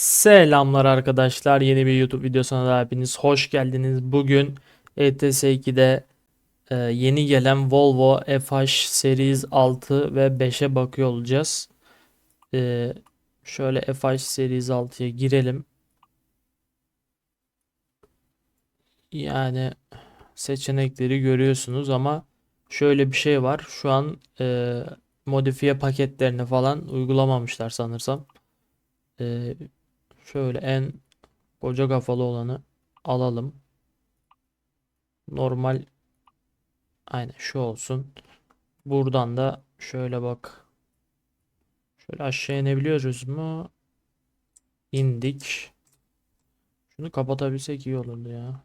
Selamlar arkadaşlar. Yeni bir YouTube videosuna da hepiniz hoş geldiniz. Bugün ETS 2'de e, yeni gelen Volvo FH Series 6 ve 5'e bakıyor olacağız. E, şöyle FH Series 6'ya girelim. Yani seçenekleri görüyorsunuz ama şöyle bir şey var. Şu an e, modifiye paketlerini falan uygulamamışlar sanırsam. E, şöyle en Koca kafalı olanı alalım. Normal aynen şu olsun. Buradan da şöyle bak. Şöyle aşağı inebiliyoruz mu? İndik. Şunu kapatabilsek iyi olurdu ya.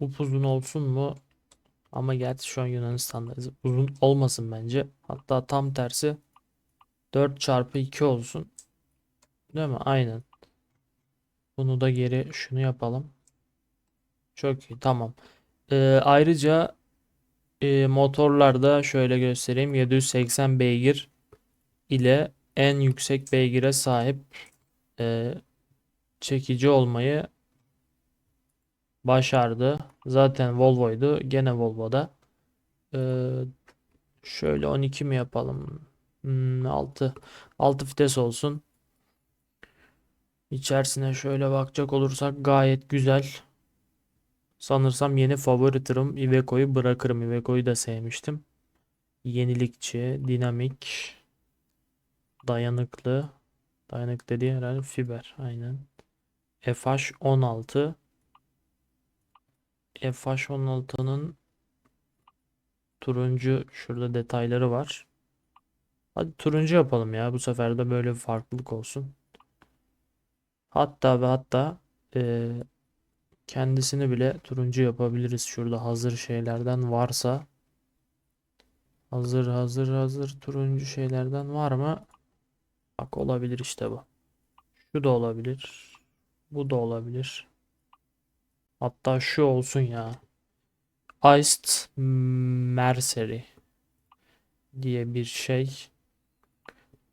Upuzun olsun mu? Ama gerçi şu an Yunanistan'dayız. Uzun olmasın bence. Hatta tam tersi 4 çarpı 2 olsun. Değil mi? Aynen. Bunu da geri şunu yapalım. Çok iyi. Tamam. Ee, ayrıca e, motorlarda şöyle göstereyim. 780 beygir ile en yüksek beygire sahip e, çekici olmayı başardı. Zaten Volvo'ydu. Gene Volvo'da. Ee, şöyle 12 mi yapalım? Hmm, 6. 6 vites olsun. İçerisine şöyle bakacak olursak gayet güzel. Sanırsam yeni favori tırım Iveco'yu bırakırım. Iveco'yu da sevmiştim. Yenilikçi, dinamik, dayanıklı. Dayanıklı dediği herhalde fiber. Aynen. FH16 FH16'nın turuncu şurada detayları var. Hadi turuncu yapalım ya. Bu sefer de böyle bir farklılık olsun. Hatta ve hatta e, kendisini bile turuncu yapabiliriz. Şurada hazır şeylerden varsa. Hazır hazır hazır turuncu şeylerden var mı? Bak olabilir işte bu. Şu da olabilir. Bu da olabilir. Hatta şu olsun ya. Iced Mercery diye bir şey.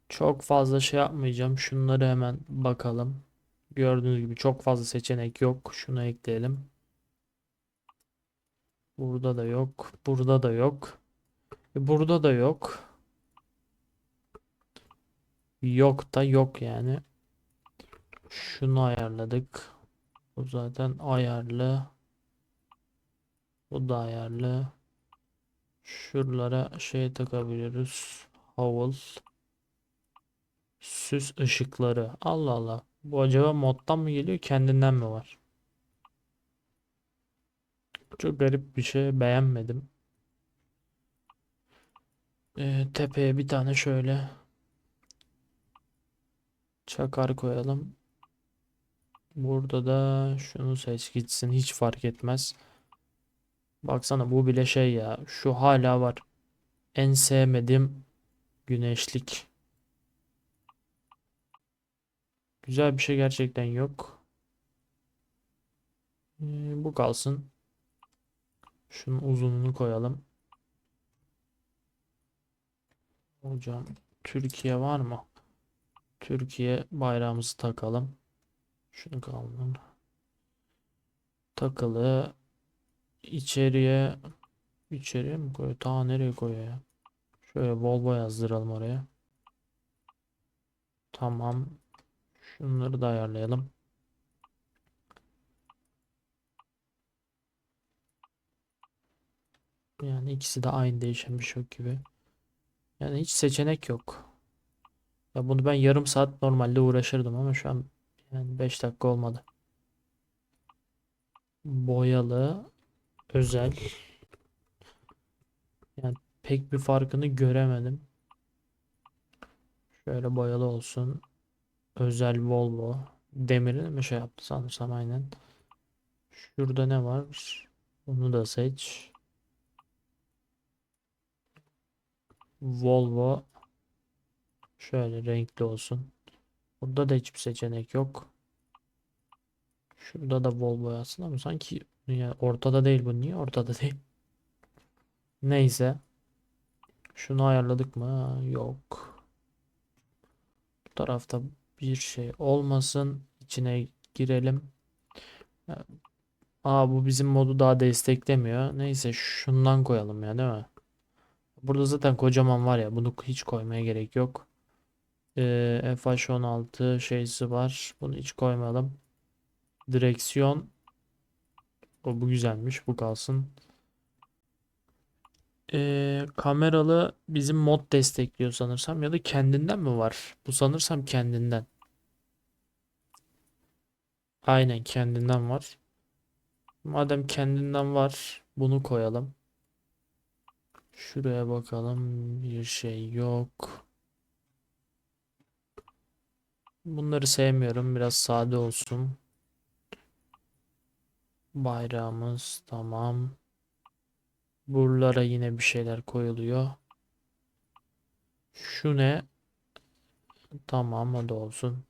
Çok fazla şey yapmayacağım. Şunları hemen bakalım. Gördüğünüz gibi çok fazla seçenek yok. Şunu ekleyelim. Burada da yok. Burada da yok. E, Burada da yok. Yok da yok yani. Şunu ayarladık. Bu zaten ayarlı. Bu da ayarlı. Şuralara şey takabiliyoruz. Havel. Süs ışıkları. Allah Allah. Bu acaba moddan mı geliyor kendinden mi var? Çok garip bir şey beğenmedim. Ee, tepeye bir tane şöyle çakar koyalım. Burada da şunu seç gitsin hiç fark etmez. Baksana bu bile şey ya şu hala var. En sevmediğim güneşlik. Güzel bir şey gerçekten yok. Ee, bu kalsın. Şunun uzunluğunu koyalım. Hocam Türkiye var mı? Türkiye bayrağımızı takalım. Şunu kaldır. Takılı. içeriye içeriye mi koyuyor? Ta nereye koyuyor ya? Şöyle Volvo yazdıralım oraya. Tamam. Şunları da ayarlayalım. Yani ikisi de aynı değişen bir şey gibi. Yani hiç seçenek yok. Ya bunu ben yarım saat normalde uğraşırdım ama şu an yani 5 dakika olmadı. Boyalı özel. Yani pek bir farkını göremedim. Şöyle boyalı olsun. Özel Volvo. Demiri mi şey yaptı sanırsam aynen. Şurada ne var? Onu da seç. Volvo şöyle renkli olsun. Burada da hiçbir seçenek yok. Şurada da Volvo yazsın ama sanki ya ortada değil bu. Niye ortada değil? Neyse. Şunu ayarladık mı? Yok. tarafta bir şey olmasın. İçine girelim. Aa bu bizim modu daha desteklemiyor. Neyse şundan koyalım ya değil mi? Burada zaten kocaman var ya bunu hiç koymaya gerek yok. Ee, FH16 şeysi var. Bunu hiç koymayalım. Direksiyon. O bu güzelmiş. Bu kalsın. Ee, kameralı bizim mod destekliyor sanırsam ya da kendinden mi var? Bu sanırsam kendinden. Aynen kendinden var. Madem kendinden var, bunu koyalım. Şuraya bakalım. Bir şey yok. Bunları sevmiyorum. Biraz sade olsun. Bayrağımız tamam. Buralara yine bir şeyler koyuluyor. Şu ne? Tamam hadi olsun.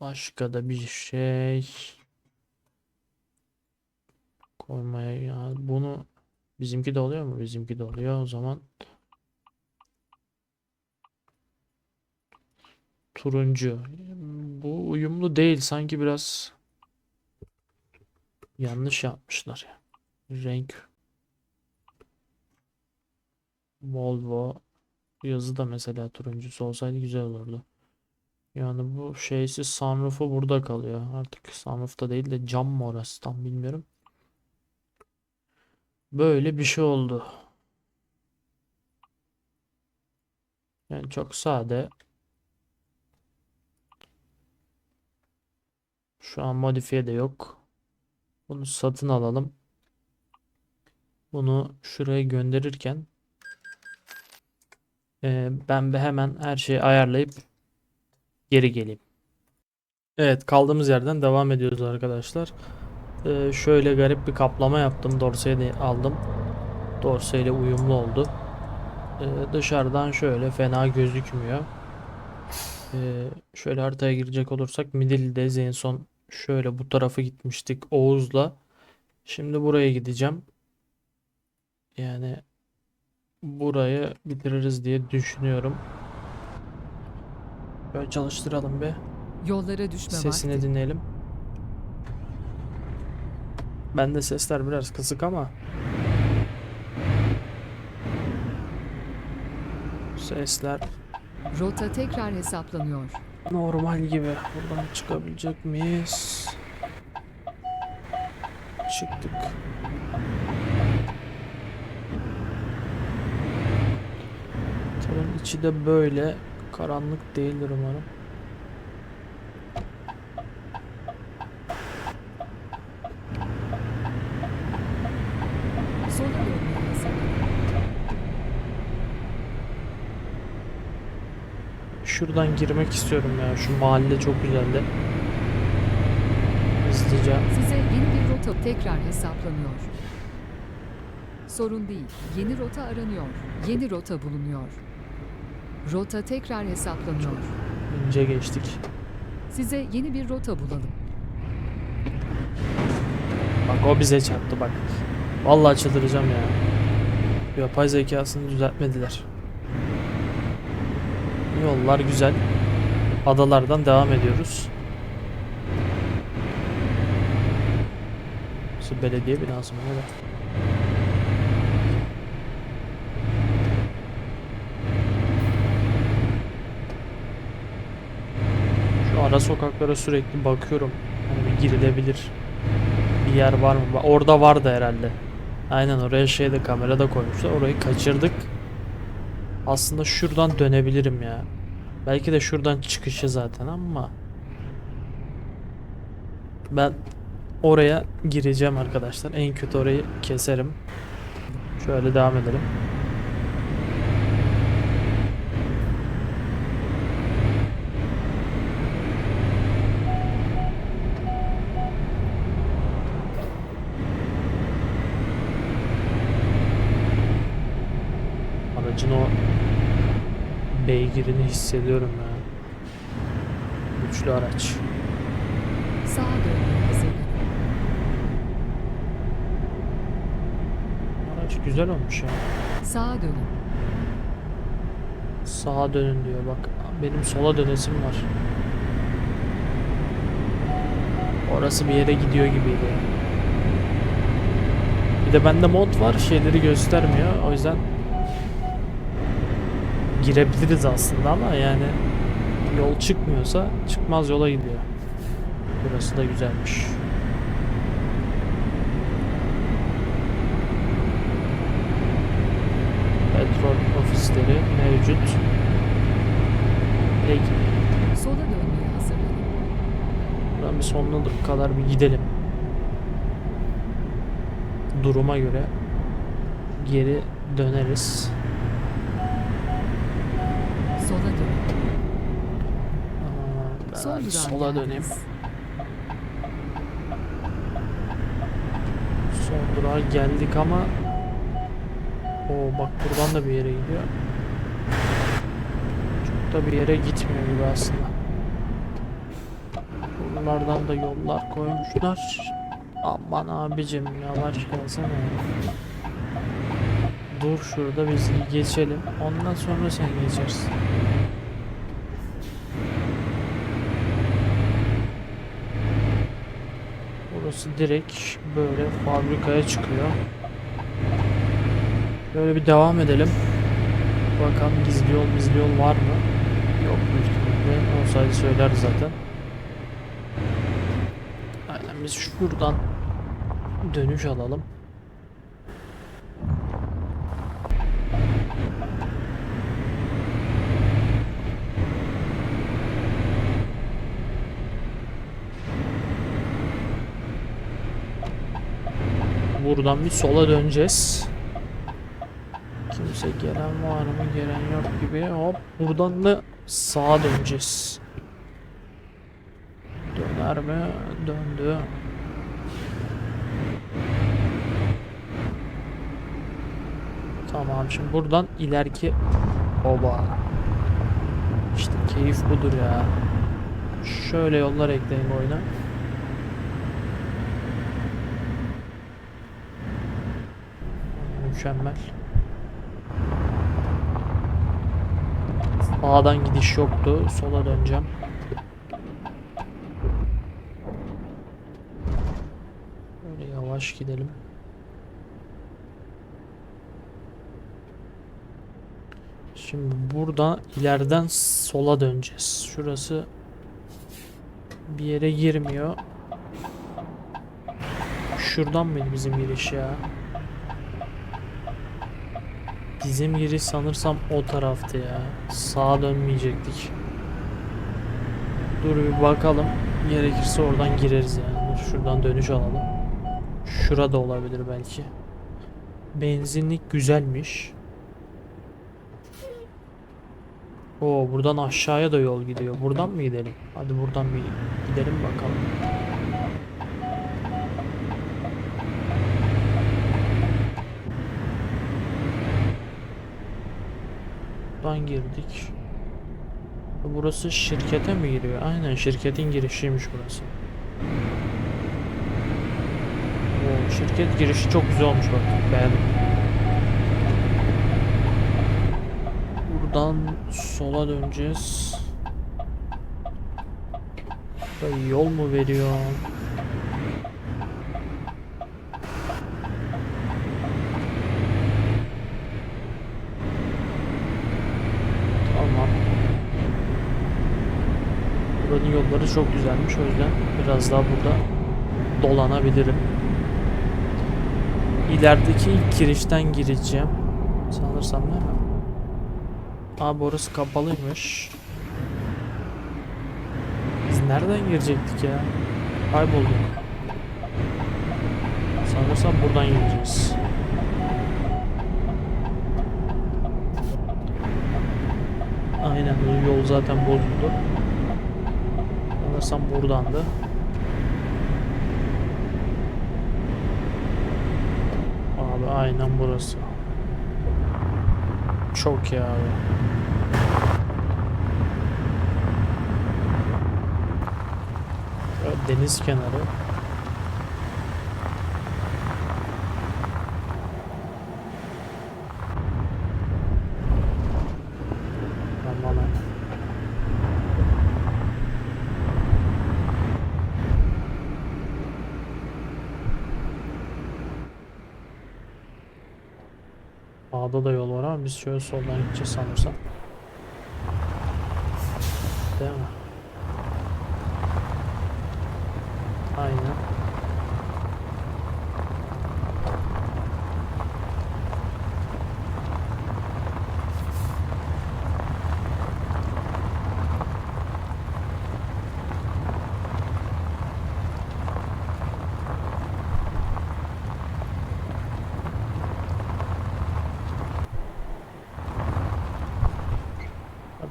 Başka da bir şey koymaya ya bunu bizimki de oluyor mu? Bizimki de oluyor o zaman. Turuncu. Bu uyumlu değil. Sanki biraz yanlış yapmışlar ya. Renk Volvo yazı da mesela turuncusu olsaydı güzel olurdu. Yani bu şeysi sunroof'u burada kalıyor. Artık sunroof'ta değil de cam mı orası tam bilmiyorum. Böyle bir şey oldu. Yani çok sade. Şu an modifiye de yok. Bunu satın alalım. Bunu şuraya gönderirken e, ben bir hemen her şeyi ayarlayıp geri geleyim. Evet kaldığımız yerden devam ediyoruz arkadaşlar. E, şöyle garip bir kaplama yaptım. Dorseyi de aldım. Dorse ile uyumlu oldu. E, dışarıdan şöyle fena gözükmüyor. E, şöyle haritaya girecek olursak Midilli'deyiz. En son şöyle bu tarafa gitmiştik Oğuz'la. Şimdi buraya gideceğim. Yani burayı bitiririz diye düşünüyorum. Böyle çalıştıralım bir. Yollara düşme Sesini vakti. dinleyelim. Bende sesler biraz kısık ama sesler Rota tekrar hesaplanıyor. normal gibi. Buradan çıkabilecek miyiz? Çıktık. İçi de böyle karanlık değildir umarım. Şuradan girmek istiyorum ya. Şu mahalle çok güzeldi. Hızlıca. Size yeni bir rota tekrar hesaplanıyor. Sorun değil. Yeni rota aranıyor. Yeni rota bulunuyor. Rota tekrar hesaplanıyor. ince geçtik. Size yeni bir rota bulalım. Bak o bize çarptı bak. Vallahi çıldıracağım ya. Yapay zekasını düzeltmediler. Yollar güzel. Adalardan devam ediyoruz. Şu belediye binası mı ne ara sokaklara sürekli bakıyorum. Hani bir girilebilir bir yer var mı? Orada vardı herhalde. Aynen oraya şeyde kamera da koymuşlar. Orayı kaçırdık. Aslında şuradan dönebilirim ya. Belki de şuradan çıkışı zaten ama ben oraya gireceğim arkadaşlar. En kötü orayı keserim. Şöyle devam edelim. Aracın o beygirini hissediyorum ya. Güçlü araç. Sağa hazırlanın. Araç güzel olmuş ya. Sağa dönün. Sağa dönün diyor bak. Benim sola dönesim var. Orası bir yere gidiyor gibiydi. Bir de bende mod var şeyleri göstermiyor. O yüzden girebiliriz aslında ama yani yol çıkmıyorsa çıkmaz yola gidiyor. Burası da güzelmiş. Petrol ofisleri mevcut. Peki. Sola dönmeye hazırlanın. Buradan bir sonuna kadar bir gidelim. Duruma göre geri döneriz. Sola dönün. Durağa sola döneyim. Son durağa geldik ama o bak buradan da bir yere gidiyor. Çok da bir yere gitmiyor gibi aslında. Buralardan da yollar koymuşlar. Aman abicim yavaş gelsene. Dur şurada biz geçelim. Ondan sonra sen geçersin. Burası direkt böyle fabrikaya çıkıyor. Böyle bir devam edelim. Bakalım gizli yol gizli yol var mı? Yok büyük ihtimalle. Olsaydı söylerdi zaten. Aynen biz şuradan dönüş alalım. Buradan bir sola döneceğiz. Kimse gelen var mı? Gelen yok gibi. Hop buradan da sağa döneceğiz. Döner mi? Döndü. Tamam şimdi buradan ileriki Oba. İşte keyif budur ya. Şöyle yollar ekleyin oyuna. Mükemmel. Sağdan gidiş yoktu. Sola döneceğim. Böyle yavaş gidelim. Şimdi burada ileriden sola döneceğiz. Şurası bir yere girmiyor. Şuradan mıydı bizim giriş ya? Bizim giriş sanırsam o taraftı ya. Sağa dönmeyecektik. Dur bir bakalım. Gerekirse oradan gireriz yani. Dur şuradan dönüş alalım. Şurada olabilir belki. Benzinlik güzelmiş. Oo buradan aşağıya da yol gidiyor. Buradan mı gidelim? Hadi buradan bir gidelim bakalım. Buradan girdik. Burası şirkete mi giriyor? Aynen şirketin girişiymiş burası. Oo, şirket girişi çok güzel olmuş bak. Beğendim. Buradan sola döneceğiz. Burada yol mu veriyor? Tamam. Yolları çok güzelmiş o yüzden biraz daha burada dolanabilirim. İlerideki ilk girişten gireceğim. Sanırsam değil mi? Abi kapalıymış. Biz nereden girecektik ya? Kaybolduk. Sanırsam buradan gireceğiz. Aynen yol zaten bozuldu. Sanırsam buradandı. Abi aynen burası. Çok ya abi. Deniz kenarı. Sağda da yol var ama biz şöyle soldan gideceğiz sanırsam. Değil mi? Aynen.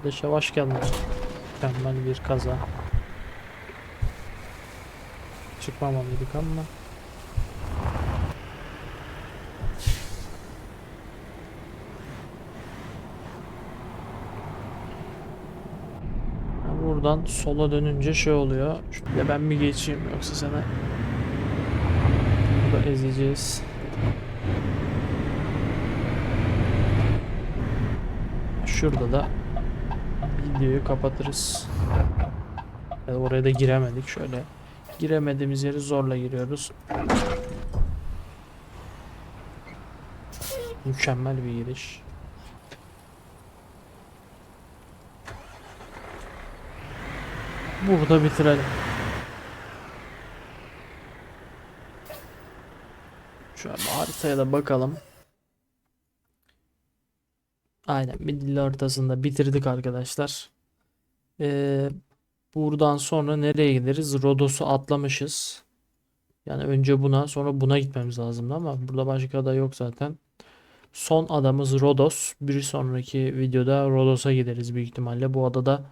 Kardeş yavaş geldin. Mükemmel bir kaza. Çıkmamalıydık ama. Buradan sola dönünce şey oluyor. Şöyle ben mi geçeyim yoksa sana burada ezeceğiz. Şurada da videoyu kapatırız. Ya oraya da giremedik şöyle. Giremediğimiz yeri zorla giriyoruz. Mükemmel bir giriş. Burada bitirelim. Şöyle haritaya da bakalım. Aynen Midilli haritasında bitirdik arkadaşlar. Ee, buradan sonra nereye gideriz? Rodos'u atlamışız. Yani önce buna sonra buna gitmemiz lazımdı ama burada başka da yok zaten. Son adamız Rodos. Bir sonraki videoda Rodos'a gideriz büyük ihtimalle. Bu adada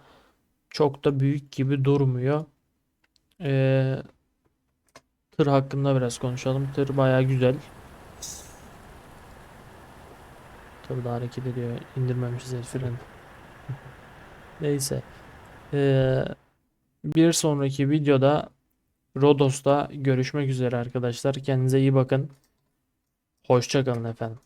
çok da büyük gibi durmuyor. Ee, tır hakkında biraz konuşalım. Tır baya güzel. Tır da hareket ediyor. İndirmemişiz el. Neyse. Ee, bir sonraki videoda Rodos'ta görüşmek üzere arkadaşlar. Kendinize iyi bakın. Hoşça kalın efendim.